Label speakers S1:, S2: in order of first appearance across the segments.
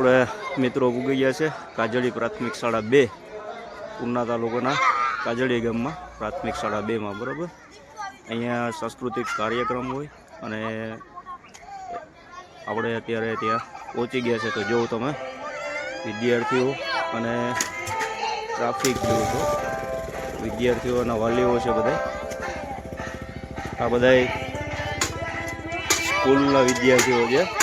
S1: આપણે મિત્રો ઉગી ગયા છે કાજળી પ્રાથમિક શાળા બે ઉના તાલુકાના કાજળી ગામમાં, પ્રાથમિક શાળા બેમાં, બરાબર? અહીંયા સાંસ્કૃતિક કાર્યક્રમ હોય અને આપણે અત્યારે ત્યાં પહોંચી ગયા છે. તો જોઉં તમે, વિદ્યાર્થીઓ અને ટ્રાફિક જોઉં છો. વિદ્યાર્થીઓના વાલીઓ છે બધા આ બધા સ્કૂલના વિદ્યાર્થીઓ છે.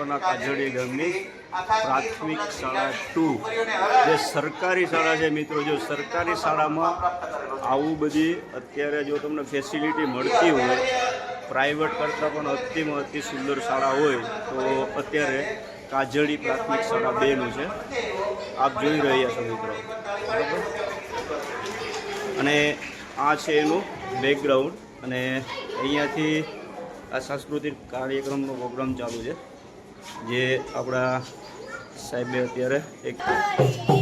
S1: તાલુકાના કાજળી ગામની પ્રાથમિક શાળા ટુ. જે સરકારી શાળા છે મિત્રો, જો સરકારી શાળામાં આવું બધી અત્યારે જો તમને ફેસિલિટી મળતી હોય પ્રાઇવેટ કરતાં પણ અતિમાં અતિ સુંદર શાળા હોય, તો અત્યારે કાજળી પ્રાથમિક શાળા બેનું છે. આપ જોઈ રહ્યા છો મિત્રો. અને આ છે એનું બેકગ્રાઉન્ડ અને અહીંયાથી આ સાંસ્કૃતિક કાર્યક્રમનો પ્રોગ્રામ ચાલુ છે. જે આપણા સાહેબે અત્યારે એક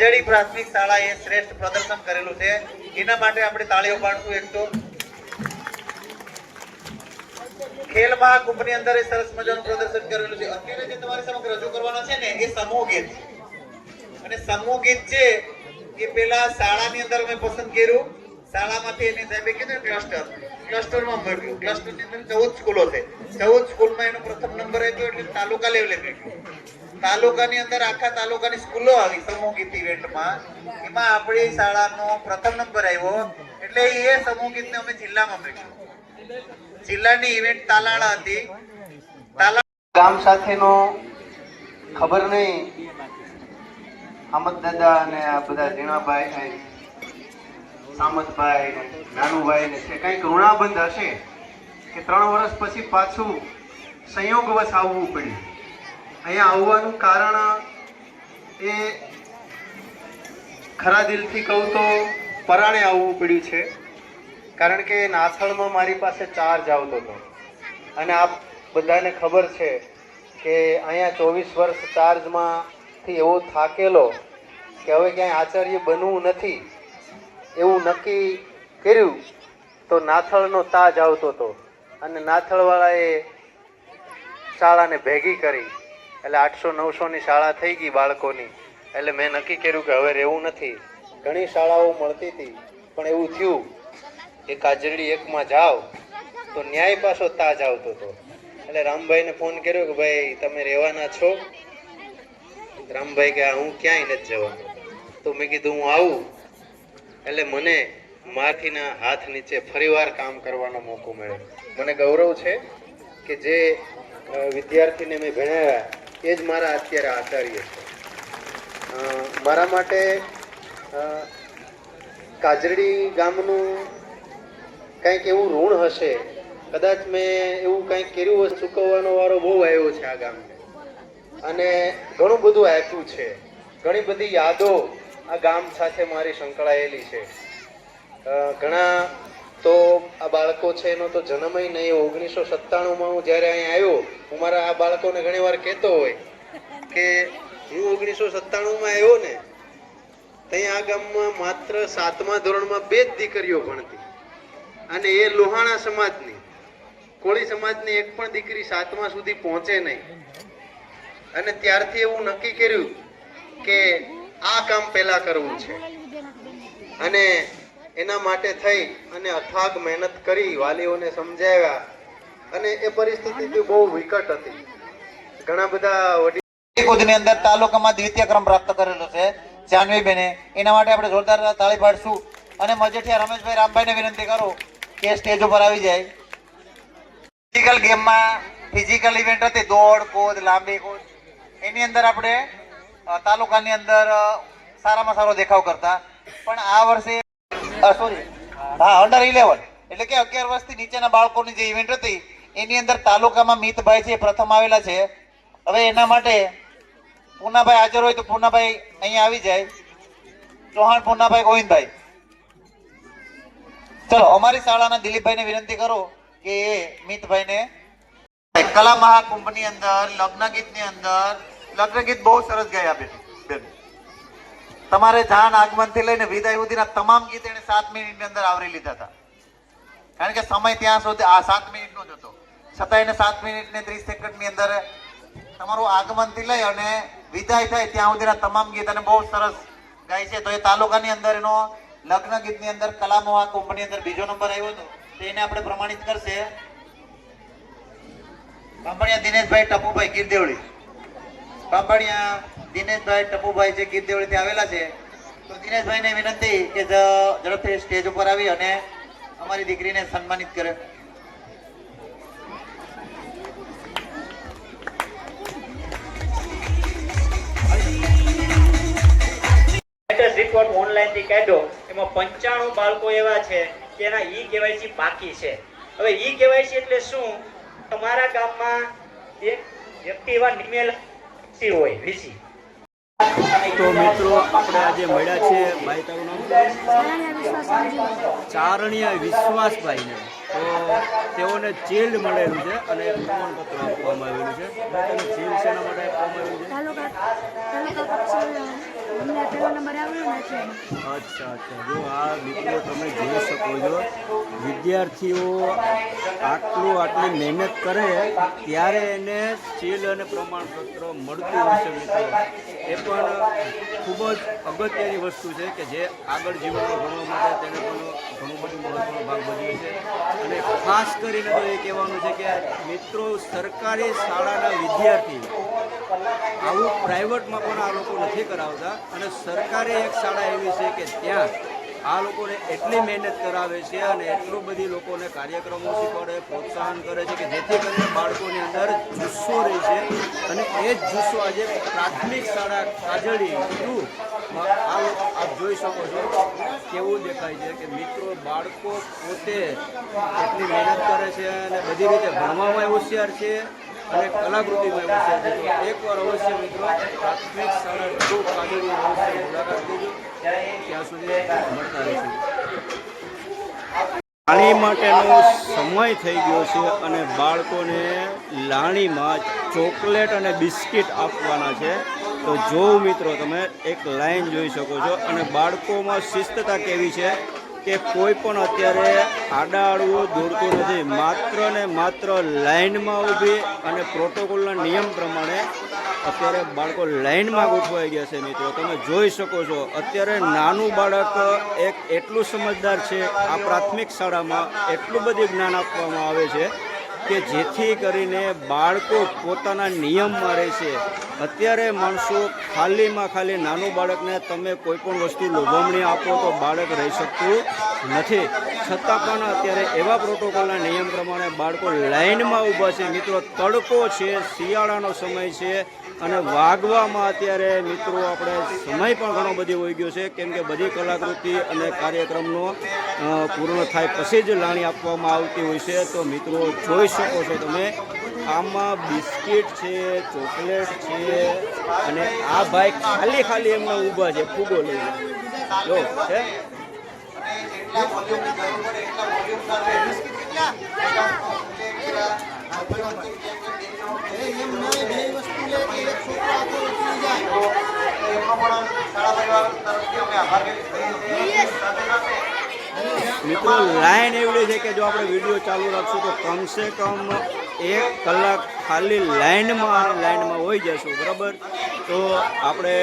S2: કાજળી પ્રાથમિક શાળાએ શ્રેષ્ઠ પ્રદર્શન કરેલું છે. એના માટે આપણે તાળીઓ પાડશું એક તો. ખેલ મહાકુંભની અંદર એ સરસ મજાનું પ્રદર્શન કરેલું છે. અત્યારે જે તમારી સમક્ષ રજૂ કરવાના છે ને, એ સમૂહ ગીત અને સમૂહ ગીત છે એ પેલા શાળાની અંદર અમે પસંદ કર્યું. શાળામાંથી એની સાહેબે કીધું ક્લસ્ટર ક્લસ્ટરમાં મળ્યું ક્લસ્ટરની અંદર ચૌદ સ્કૂલો છે. ચૌદ સ્કૂલમાં એનો પ્રથમ નંબર આવ્યો એટલે તાલુકા લેવલે ગયું તાલુકાની અંદર આખા તાલુકાની સ્કૂલો આવી સમૂહગીત ઇવેન્ટમાં. એમાં આપણી શાળાનો પ્રથમ નંબર આવ્યો. એટલે એ સમૂહગીતને અમે જિલ્લામાં મૂક્યું જિલ્લાની ઇવેન્ટ તાલાળા હતી. તાલા ગામ સાથેનો ખબર નહીં. અમદ દાદા અને આ બધા ઝીણાભાઈ સામતભાઈ નાનુભાઈ ને, છે કંઈક ઋણાબંધ હશે કે ત્રણ વર્ષ પછી પાછું સંયોગવશ આવવું પડ્યું. અહીંયા આવવાનું કારણ એ ખરા દિલથી કહું તો પરાણે આવવું પડ્યું છે. કારણ કે નાથળમાં મારી પાસે ચાર્જ આવતો હતો. અને આપ બધાને ખબર છે કે અહીંયા ચોવીસ વર્ષ ચાર્જમાંથી એવો થાકેલો કે હવે ક્યાંય આચાર્ય બનવું નથી. એવું નક્કી કર્યું તો નાથળનો તાજ આવતો હતો. અને નાથળવાળાએ શાળાને ભેગી કરી. એટલે આઠસો, નવસોની શાળા થઈ ગઈ બાળકોની. એટલે મેં નક્કી કર્યું કે હવે રહેવું નથી. ઘણી શાળાઓ મળતી હતી, પણ એવું થયું કે કાજરડી એકમાં જાઓ તો ન્યાય પાછો તાજ આવતો હતો. એટલે રામભાઈને ફોન કર્યો કે ભાઈ, તમે રહેવાના છો? રામભાઈ કે "આ હું ક્યાંય નથી જવાનું. તો મેં કીધું, હું આવું. એટલે મને માથીના હાથ નીચે ફરીવાર કામ કરવાનો મોકો મળ્યો. મને ગૌરવ છે કે જે વિદ્યાર્થીને મેં ભણાવ્યા એ જ મારા અત્યારે આચાર્ય છે. મારા માટે કાજરડી ગામનું કંઈક એવું ઋણ હશે. કદાચ મેં એવું કંઈક કર્યું હોય ચૂકવવાનો વારો બહુ આવ્યો છે આ ગામને. અને ઘણું બધું આપ્યું છે. ઘણી બધી યાદો આ ગામ સાથે મારી સંકળાયેલી છે. ઘણા તો આ બાળકો છે એનો તો જન્મય નહીં. ઓગણીસો સત્તાણુંમાં હું જ્યારે અહીંયા આવ્યો, હું મારા આ બાળકોને ઘણી વાર કહેતો હોય કે હું ઓગણીસો સત્તાણુંમાં આવ્યો ને ત્યાં આ ગામમાં માત્ર સાતમા ધોરણમાં બે જ દીકરીઓ ભણતી. અને એ લોહાણા સમાજની, કોળી સમાજની એક પણ દીકરી સાતમા સુધી પહોંચે નહીં. અને ત્યારથી એવું નક્કી કર્યું કે આ કામ પહેલા કરવું છે. અને એના માટે થઈ અને અથાગ મહેનત કરી વાલીઓને સમજાવ્યા. અને એ પરિસ્થિતિ બહુ વિકટ હતી. ઘણા બધા
S3: કુદની અંદર તાલુકામાં દ્વિતીય ક્રમ પ્રાપ્ત કરેલો છે. જાનવીબેને. એના માટે આપણે જોરદાર તાળી પાડશું. અને મજેઠિયા રમેશભાઈ રામભાઈને વિનંતી કરો કે સ્ટેજ ઉપર આવી જાય. ફિઝિકલ ગેમમાં ફિઝિકલ ઇવેન્ટ હતી. દોડ, કૂદ, લાંબી કૂદ. એની અંદર આપણે તાલુકાની અંદર સારામાં સારો દેખાવ કરતા. પણ આ વર્ષે હા અંડર ઇલેવન એટલે કે અગિયાર વર્ષથી નીચેના બાળકોની જે ઇવેન્ટ હતી, એની અંદર તાલુકામાં મિતભાઈ છે પ્રથમ આવેલા છે. હવે એના માટે પૂનાભાઈ હાજર હોય તો પૂનાભાઈ અહીંયા આવી જાય. ચૌહાણ પૂનાભાઈ, ગોવિંદભાઈ. ચલો, અમારી શાળાના દિલીપભાઈને વિનંતી કરો કે એ મિતભાઈને કલા મહાકુંભની અંદર લગ્ન ગીતની અંદર લગ્ન ગીત બહુ સરસ ગયા બેન બેન. તમારે જાન આગમનથી લઈને વિદાય સુધીના તમામ ગીત એને સાત મિનિટની અંદર આવરી લીધા હતા. કારણ કે સમય ત્યાં સુધી, આ સાત મિનિટનો જ હતો. છતાં એને સાત મિનિટ ને ત્રીસ સેકન્ડની અંદર તમારું આગમનથી લઈ અને વિદાય થાય ત્યાં સુધીના તમામ ગીત અને બહુ સરસ ગાય છે. તો એ તાલુકાની અંદર એનો લગ્ન ગીતની અંદર કલા મહાકુંભની અંદર બીજો નંબર આવ્યો હતો. તો એને આપણે પ્રમાણિત કરશે. બાંભણિયા દિનેશભાઈ ટપુભાઈ ગીરદેવળી. બાંભણિયા દિનેશભાઈ ટપુભાઈ જે ગીરદેવળીથી આવેલા છે, તો દિનેશભાઈને વિનંતી કે ઝડપથી સ્ટેજ ઉપર આવી અને અમારી દીકરીને સન્માનિત કરે.
S4: રિપોર્ટ ઓનલાઈનથી કાઢ્યો એમાં પંચાણું બાળકો એવા છે કે એના ઈ કેવાયસી બાકી છે. હવે ઈ કેવાયસી એટલે શું? તમારા ગામમાં એક વ્યક્તિ એવા નિમેલ વ્યક્તિ હોય વીસી
S1: તો મિત્રો આપણે આજે મળ્યા છે ભાઈ તારું નામ? શું? વિશ્વાસભાઈને. તો તેઓને જેલ મળેલું છે અને પ્રમાણપત્ર આપવામાં આવેલું છે. ભાઈ શેના માટે આપવામાં આવેલું છે. અચ્છા અચ્છા. જો આ મિત્રો તમે જોઈ શકો છો, વિદ્યાર્થીઓ આટલું, આટલી મહેનત કરે ત્યારે એને સીલ અને પ્રમાણપત્ર મળતું છે મિત્રો. એ પણ ખૂબ જ અગત્યની વસ્તુ છે કે જે આગળ જીવનમાં ભણવા માટે તેને પણ ઘણું બધું મહત્વનો ભાગ ભજવે છે. અને ખાસ કરીને તો એ કહેવાનું છે કે મિત્રો, સરકારી શાળાના વિદ્યાર્થી આવું પ્રાઇવેટમાં પણ આ લોકો નથી કરાવતા. અને સરકારી એક શાળા એવી છે કે ત્યાં આ લોકોને એટલી મહેનત કરાવે છે અને એટલું બધી લોકોને કાર્યક્રમો શીખવાડે, પ્રોત્સાહન કરે છે કે જેથી કરીને બાળકોની અંદર જુસ્સો રહે છે. અને એ જ જુસ્સો આજે પ્રાથમિક શાળા કાજળી ટુ આપ જોઈ શકો છો કેવું દેખાય છે કે મિત્રો, બાળકો પોતે એટલી મહેનત કરે છે અને બધી રીતે ભણવામાં હોશિયાર છે. અને કલાકૃતિમાં એકવાર અવશ્ય મિત્રો પ્રાથમિક શાળા ટુ કાજળી અવશ્ય મુલાકાત લેજો. ત્યાં સુધી મળતા રહીશું. લાણી માટેનો સમય થઈ ગયો છે અને બાળકોને લાણીમાં ચોકલેટ અને બિસ્કિટ આપવાના છે. તો જો મિત્રો તમે એક લાઈન જોઈ શકો છો અને બાળકોમાં શિસ્તતા કેવી છે? કે કોઈ પણ અત્યારે આડાઅડવું દોડતું નથી. માત્ર ને માત્ર લાઇનમાં ઊભી અને પ્રોટોકોલના નિયમ પ્રમાણે અત્યારે બાળકો લાઇનમાં ગોઠવાઈ ગયા છે મિત્રો. તમે જોઈ શકો છો, અત્યારે નાનું બાળક એક એટલું સમજદાર છે, આ પ્રાથમિક શાળામાં એટલું બધું જ્ઞાન આપવામાં આવે છે કે જેથી કરીને બાળકો પોતાના નિયમમાં રહે છે. અત્યારે માણસો ખાલીમાં ખાલી નાનું બાળકને તમે કોઈ પણ વસ્તુ લોભામણી આપો તો બાળક રહી શકતું નથી. છતાં પણ અત્યારે એવા પ્રોટોકોલના નિયમ પ્રમાણે બાળકો લાઇનમાં ઊભા છે. મિત્રો, તડકો છે, શિયાળાનો સમય છે. અને વાગવામાં અત્યારે મિત્રો આપણે સમય પણ ઘણો બધી હોઈ ગયો છે. કેમ કે બધી કલાકૃતિ અને કાર્યક્રમનો પૂર્ણ થાય પછી જ લાણી આપવામાં આવતી હોય છે. તો મિત્રો જોઈ શકો છો તમે, આમાં બિસ્કિટ છે, ચોકલેટ છે અને આ ભાઈ ખાલી ખાલી એમને ઊભા છે, ફૂગો લઈને. જો, છે?
S3: એટલા વોલ્યુમ પણ શાળા પરિવાર તરફથી અમે આભાર વ્યક્ત કરીએ છીએ. સાથે સાથે
S1: મિત્રો લાઈન એવડી છે કે જો આપણે વીડિયો ચાલુ રાખશું તો કમસે કમ એક કલાક ખાલી લાઈનમાં લાઈનમાં હોઈ જશું બરાબર? તો આપણે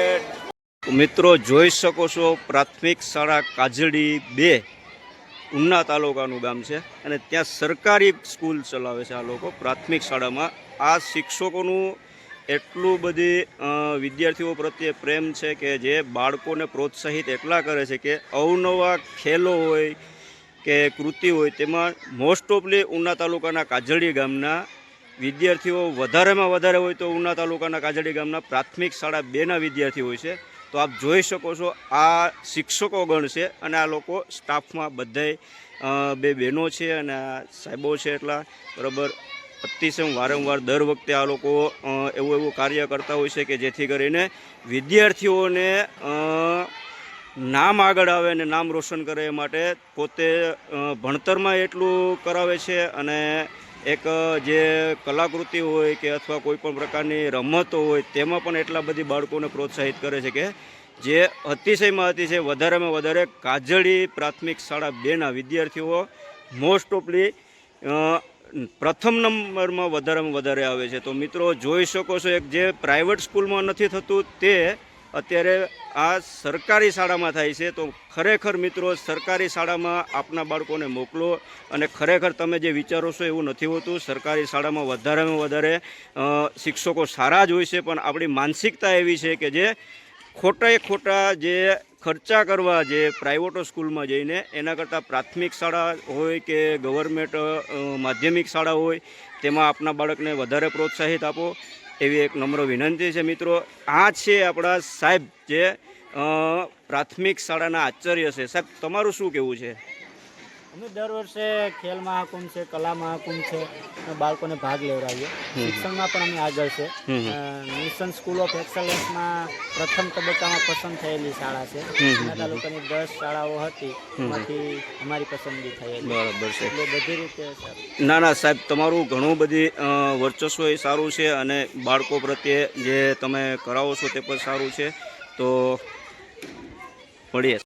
S1: મિત્રો જોઈ શકો છો પ્રાથમિક શાળા કાજડી બે ઉના તાલુકાનું ગામ છે અને ત્યાં સરકારી સ્કૂલ ચલાવે છે આ લોકો પ્રાથમિક શાળામાં. આ શિક્ષકોનું એટલું બધી વિદ્યાર્થીઓ પ્રત્યે પ્રેમ છે કે જે બાળકોને પ્રોત્સાહિત એટલા કરે છે કે અવનવા ખેલો હોય કે કૃતિ હોય, તેમાં મોસ્ટ ઓફલી ઉના તાલુકાના કાજળી ગામના વિદ્યાર્થીઓ વધારેમાં વધારે હોય તો ઉના તાલુકાના કાજળી ગામના પ્રાથમિક શાળા બેના વિદ્યાર્થી હોય છે. તો આપ જોઈ શકો છો આ શિક્ષકો ગણ છે અને આ લોકો સ્ટાફમાં બધાય બે બહેનો છે અને આ સાહેબો છે એટલા, બરાબર. અતિશય વારંવાર દર વખતે આ લોકો એવું એવું કાર્ય કરતા હોય છે કે જેથી કરીને વિદ્યાર્થીઓને નામ આગળ આવે અને નામ રોશન કરે એ માટે પોતે ભણતરમાં એટલું કરાવે છે અને એક જે કલાકૃતિ હોય કે અથવા કોઈ પણ પ્રકારની રમતો હોય તેમાં પણ એટલા બધી બાળકોને પ્રોત્સાહિત કરે છે કે જે અતિશયમાં અતિશય વધારેમાં વધારે કાજળી પ્રાથમિક શાળા બેના વિદ્યાર્થીઓ મોસ્ટ ઓફલી પ્રથમ નંબરમાં વધારેમાં વધારે આવે છે. તો મિત્રો, જોઈ શકો છો એક જે પ્રાઇવેટ સ્કૂલમાં નથી થતું તે અત્યારે આ સરકારી શાળામાં થાય છે. તો ખરેખર મિત્રો, સરકારી શાળામાં આપના બાળકોને મોકલો અને ખરેખર તમે જે વિચારો છો એવું નથી હોતું. સરકારી શાળામાં વધારેમાં વધારે શિક્ષકો સારા જ હોય છે, પણ આપણી માનસિકતા એવી છે કે જે ખોટા ખોટા જે ખર્ચા કરવા જે પ્રાઇવેટો સ્કૂલમાં જઈને એના કરતાં પ્રાથમિક શાળા હોય કે ગવર્મેન્ટ માધ્યમિક શાળા હોય, તેમાં આપના બાળકને વધારે પ્રોત્સાહિત આપો, એવી એક નમ્ર વિનંતી છે મિત્રો. આ છે આપણા સાહેબ જે પ્રાથમિક શાળાના આચાર્ય છે. સાહેબ, તમારું શું કહેવું છે?
S5: અમે દર વર્ષે ખેલ મહાકુંભ છે કલા મહાકુંભ છે બાળકોને ભાગ લેવડાવીએ. શિક્ષણમાં પણ અમે આગળ છે. મિશન સ્કૂલ ઓફ એક્સલન્સમાં પ્રથમ તબક્કામાં પસંદ થયેલી શાળા છે. તાલુકાની દસ શાળાઓ હતી. એમાંથી અમારી પસંદગી થયેલી.
S1: બરાબર છે.
S5: એટલે બધી રીતે
S1: ના ના સાહેબ તમારું ઘણું બધી વર્ચસ્વ એ સારું છે અને બાળકો પ્રત્યે જે તમે કરાવો છો તે પણ સારું છે. તો મળીએ.